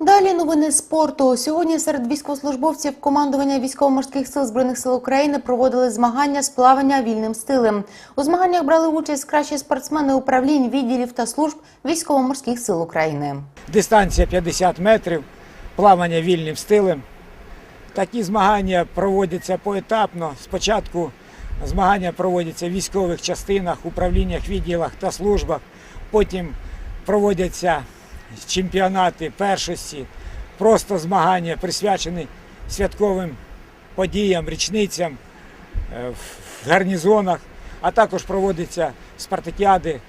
Далі новини спорту. Сьогодні серед військовослужбовців командування військово-морських сил збройних сил України проводили змагання з плавання вільним стилем. У змаганнях брали участь кращі спортсмени управлінь, відділів та служб військово-морських сил України. Дистанція 50 метрів, плавання вільним стилем. Такі змагання проводяться поетапно. Спочатку змагання проводяться в військових частинах, управліннях, відділах та службах. Потім проводяться чемпіонати першості, просто змагання присвячені святковим подіям, річницям е, в гарнізонах, а також проводяться спартакіади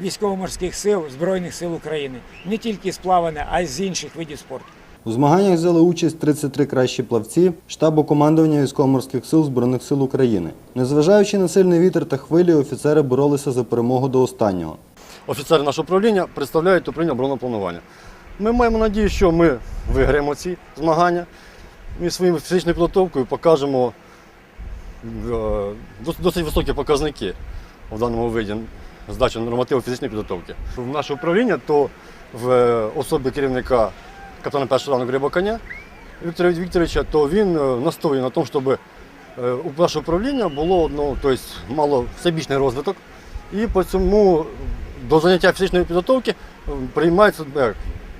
військово-морських сил Збройних сил України. Не тільки з плавання, а й з інших видів спорту. У змаганнях взяли участь 33 кращі плавці штабу командування військово-морських сил Збройних сил України. Незважаючи на сильний вітер та хвилі, офіцери боролися за перемогу до останнього. Офіцери нашого управління представляють управління оборонного планування. Ми маємо надію, що ми виграємо ці змагання і своєю фізичною підготовкою покажемо е, досить високі показники в даному виді здачі нормативу фізичної підготовки. В наше управління то в е, особі керівника капітана першого рану Гриба Коня Віктора Вікторовича, то він е, настоює на тому, щоб у наше управління було ну, тобто, мало всебічний розвиток. І по цьому до заняття фізичної підготовки е, приймаються, е,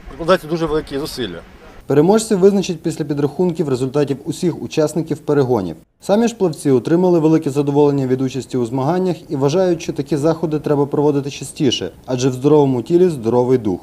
прикладаються дуже великі зусилля. Переможців визначать після підрахунків результатів усіх учасників перегонів. Самі ж плавці отримали велике задоволення від участі у змаганнях і вважають, що такі заходи треба проводити частіше, адже в здоровому тілі здоровий дух.